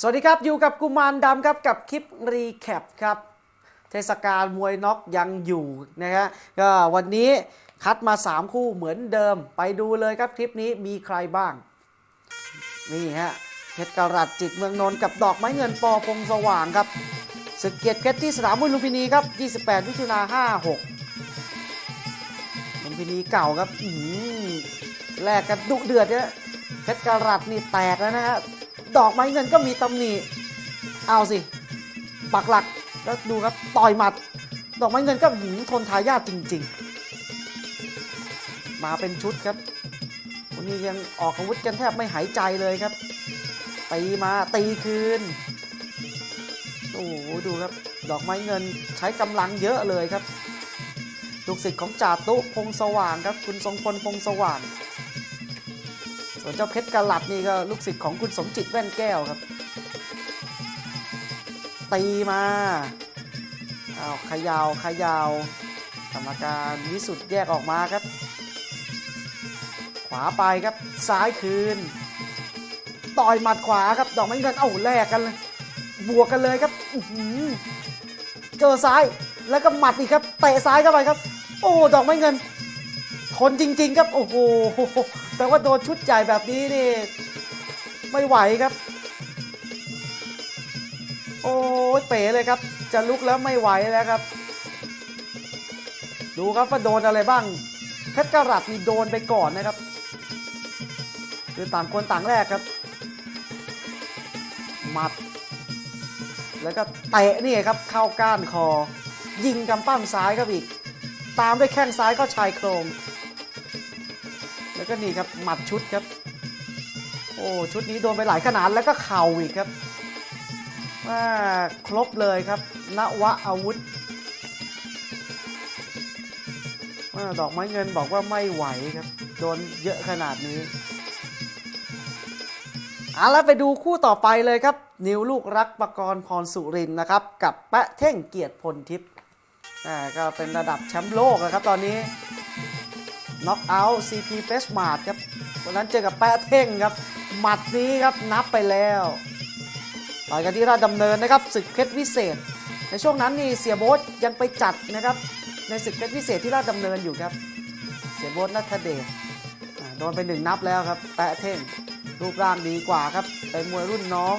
สวัสดีครับ อยู่กับกุมารดำครับกับคลิปรีแคปครับ เทศกาลมวยน็อกยังอยู่นะฮะก็วันนี้คัดมา 3 คู่เหมือนเดิม ไปดูเลยครับคลิปนี้มีใครบ้าง นี่ฮะเพชรกรัตจิตเมืองนนท์กับดอกไม้เงินปอพงสว่างครับศึกเกียรติเพชรที่สนามมวยลุมพินีครับ 28มิถุนา56ลุมพินีเก่าครับอื้อหือแลกกันดุเดือดเนี่ยเพชรกรัตนี่แตกแล้วนะฮะ ดอกไม้เงินก็มีตำหนิเอาสิ ปักหลักแล้วดูครับต่อยหมัด ดอกไม้เงินก็หืมทนทายาทจริง ๆ มาเป็นชุดครับวันนี้ยังออกอาวุธกันแทบไม่หายใจเลยครับตีมาตีคืนโอ้โหดูครับ ดอกไม้เงินใช้กำลังเยอะเลยครับลูกศิษย์ของจ่าตุพงสว่างครับ คุณทรงพลพงสว่าง ส่วนเจ้าเพชรกะหลัดนี่ก็ลูกศิษย์ของคุณสมจิตแว่นแก้วครับ ตีมาเอาวขยาวขยาว กรรมการวิสุทธ์แยกออกมาครับ ขวาไปครับซ้ายคืน ต่อยหมัดขวาครับ ดอกไม้เงินเอ้าแลกกันเลยบวกกันเลยครับอืเจอซ้ายแล้วก็หมัดอีกครับเตะซ้ายเข้าไปครับ โอ้ดอกไม้เงิน ทนจริง ๆ ครับ โอ้โห แต่ว่าโดนชุดใหญ่แบบนี้นี่ ไม่ไหวครับ โอ้เป๋เลยครับ จะลุกแล้วไม่ไหวแล้วครับ ดูครับว่าโดนอะไรบ้าง เพชรกรัตนี่โดนไปก่อนนะครับ คือต่างคนต่างแรกครับ หมัด แล้วก็เตะนี่ครับ เข้าก้านคอ ยิงกำปั้มซ้ายครับอีกตามด้วยแข้งซ้ายก็ชายโครง แล้วก็นี่ครับหมัดชุดครับ โอ้ชุดนี้โดนไปหลายขนาดแล้วก็เข่าอีกครับว่าครบเลยครับนวะอาวุธว่าดอกไม้เงินบอกว่าไม่ไหวครับ โดนเยอะขนาดนี้เอาแล้วไปดูคู่ต่อไปเลยครับ นิวลูกรักประกรณ์พรสุรินนะครับ กับแปะเท่งเกียรติพลทิพย์อ่าก็เป็นระดับแชมป์โลกนะครับตอนนี้ น็อกเอาท์ CP f e s m a r t ครับวันนั้นเจอกับแปะเท่งครับ หมัดนี้ครับนับไปแล้วต่อยกันที่ราชดำเนินนะครับศึกเพชรวิเศษ ในช่วงนั้นนี่เสียโบ๊ทยังไปจัดนะครับในศึกเพชรวิเศษที่ราชดำเนินอยู่ครับ เสียโบ๊ทนัทเดชอ่าโดนไปหนึ่งนับแล้วครับแปะเท่งรูปร่างดีกว่าครับเป็นมวยรุ่นน้อง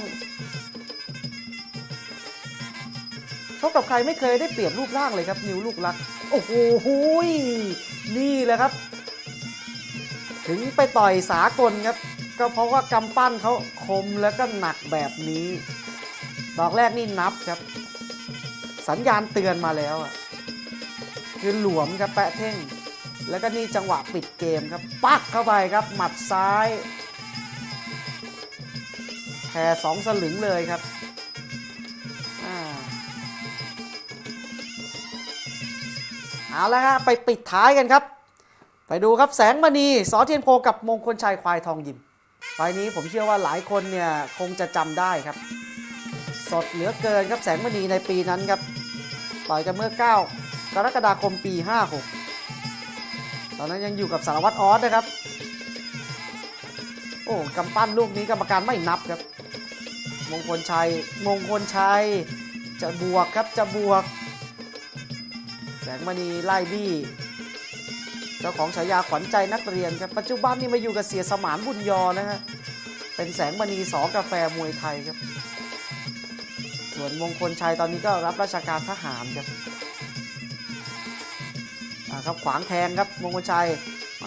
ชกกับใครไม่เคยได้เปรียบรูปร่างเลยครับ นิวลูกรัก โอ้โหหุยนี่แหละครับ ถึงไปต่อยสากลครับ ก็เพราะว่ากำปั้นเขาคมแล้วก็หนักแบบนี้ ดอกแรกนี่นับครับ สัญญาณเตือนมาแล้วอะคือหลวมครับแปะเท่ง แล้วก็นี่จังหวะปิดเกมครับ ปักเข้าไปครับหมัดซ้ายแผ่สองสลึงเลยครับอ่าเอาละครับไปปิดท้ายกันครับ ไปดูครับแสงมณีสอเทียนโพกับมงคลชัยควายทองยิมไฟนี้ผมเชื่อว่าหลายคนเนี่ยคงจะจำได้ครับ สดเหลือเกินครับแสงมณีในปีนั้นครับต่อยกันเมื่อ 9 กรกฎาคมปี 56 ตอนนั้นยังอยู่กับสารวัตรออสนะครับ โอ้กำปั้นลูกนี้กรรมการไม่นับครับ มงคลชัยมงคลชัยจะบวกครับจะบวก แสงมณีไล่บี้ เจ้าของฉายาขวัญใจนักเรียนครับปัจจุบันนี่มาอยู่กับเสียสมานบุญยอนะฮะเป็นแสงมณีสอกาแฟมวยไทยครับ ส่วนมงคลชัยตอนนี้ก็รับราชการทหารครับครับขวางแทงครับมงคลชัย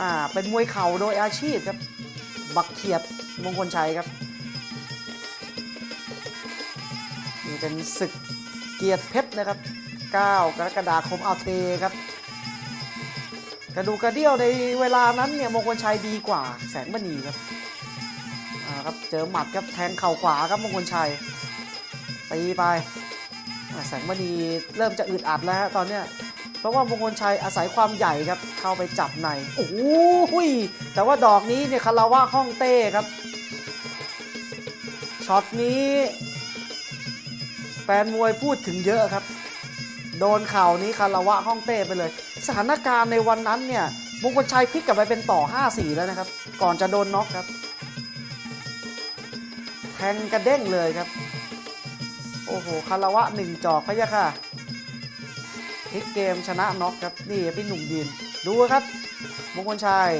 อ่าเป็นมวยเข่าโดยอาชีพครับ บักเขียดมงคลชัยครับนี่เป็นศึกเกียรติเพชรนะครับ 9 กรกฎาคมเอาเทครับ กระดูกกระเดี่ยวในเวลานั้นเนี่ยมงคลชัยดีกว่า แสงมณีครับอ่าครับเจอหมัดครับแทงเข่าขวาครับมงคลชัยตีไปอ่าแสงมณีเริ่มจะอึดอัดแล้วฮะตอนเนี้ยเพราะว่ามงคลชัยอาศัยความใหญ่ครับเข้าไปจับในโอ้โหแต่ว่าดอกนี้เนี่ยคาราวะห้องเต้ครับช็อตนี้แฟนมวยพูดถึงเยอะครับ โดนเข่านี้คาราวะห้องเต้ไปเลย สถานการณ์ในวันนั้นเนี่ยมงคลชัยพลิกกลับไปเป็นต่อ 5-4 แล้วนะครับ ก่อนจะโดนน็อกครับ แทงกระเด้งเลยครับ โอ้โหคารวะหนึ่งจอกพะยะค่ะพลิกเกมชนะน็อกครับ นี่พี่หนุ่มยืนดูครับ มงคลชัย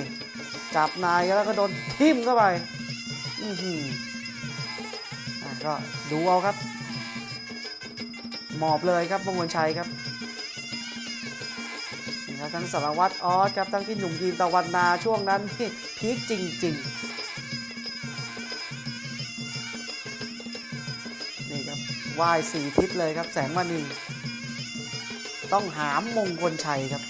จับนายแล้วก็โดนทิ่มเข้าไป อือหืออะก็ดูเอาครับ หมอบเลยครับมงคลชัยครับนี่ครับทั้งสารวัตรออสครับทั้งพี่หนุ่มยีนตะวันนาช่วงนั้นพีคจริงๆนี่ครับไหว้สี่ทิศเลยครับแสงมณีต้องหามมงคลชัยครับ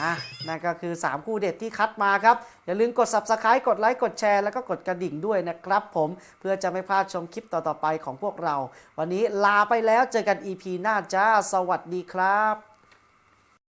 อะนั่นก็คือ 3 คู่เด็ดที่คัดมาครับ อย่าลืมกด subscribe กดไลค์กดแชร์แล้วก็กดกระดิ่งด้วยนะครับผมเพื่อจะไม่พลาดชมคลิปต่อๆไปของพวกเรา วันนี้ลาไปแล้วเจอกัน EP หน้าจ้า สวัสดีครับ